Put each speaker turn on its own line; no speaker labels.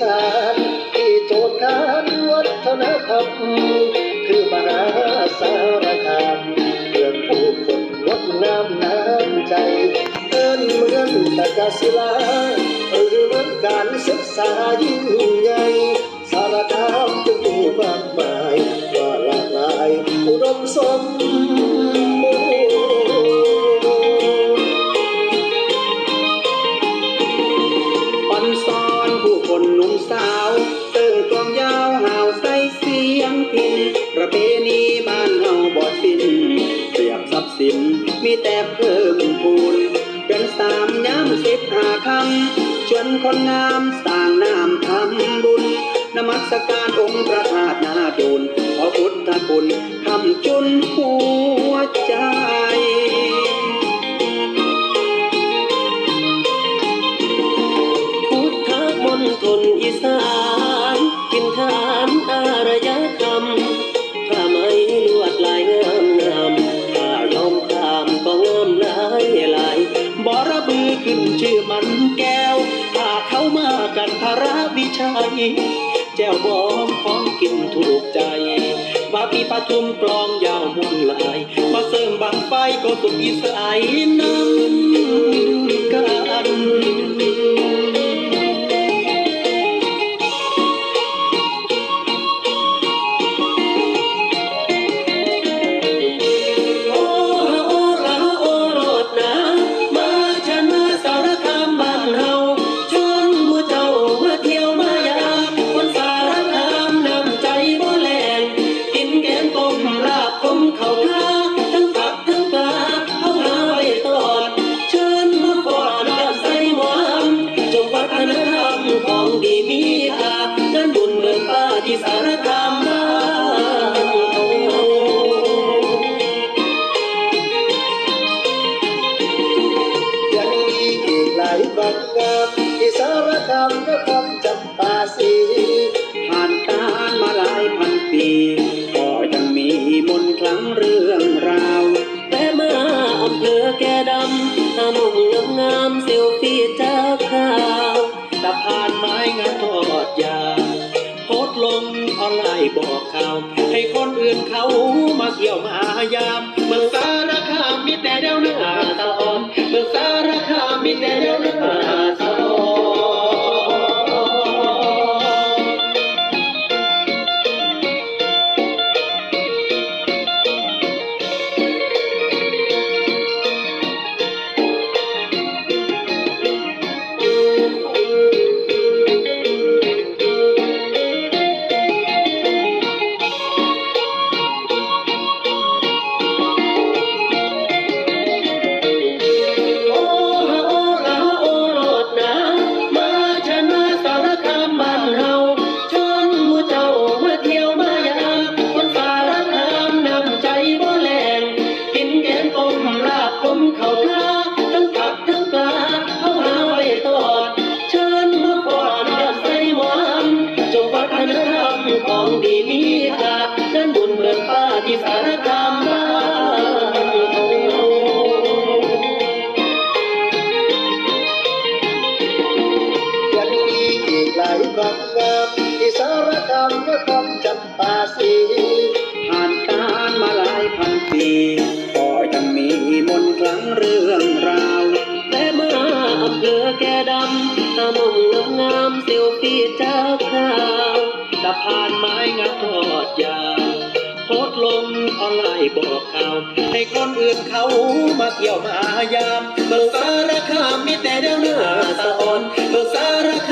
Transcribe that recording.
สาน ที่โจทย์านวัฒนธรรม คือมหาสารคามเมื่องผู้คนงดน้ำน้ำใจเอิ้นเมืองตะกศิลาหรือเมืองการศึกษายิ่งใหญ่ เพณีบ้านเฮาบ่สิ้นเปรียบทรัพย์สินมีแต่เพิ่มพูนเดืนสามย้ำสิบห้าคำชวนคนงามสร้างน้ำทำบุญนมัสการองค์พระธาตุนาดูลขอพุทธคุณทำจุนหัวใจ แจ่วบอมของกินถูกใจว่าปีปทุมกลองยาวมุนลายมาเสริมบางไฟก็สุดอีสายน้ำกัน อไล่บอกข่าวให้คนอื่นเขามาเกี่ยวมายามเมืองสารคามมีแต่เดาหน้าตาอ่อนเมืองสารคามมีแต่เดวังเรื่องราว
แต่มาอำเภอแก่ดำตามองงามงามเซลฟี่เจ้าข่าวสะพานไม้งามทอดยาวโพสต์ลงออนไลน์บอกข่าว
ให้คนอื่นเขามาเที่ยวมายามเมืองสารคามมีแต่เดียวเนื้อสะอ่อนเมืองสารคาม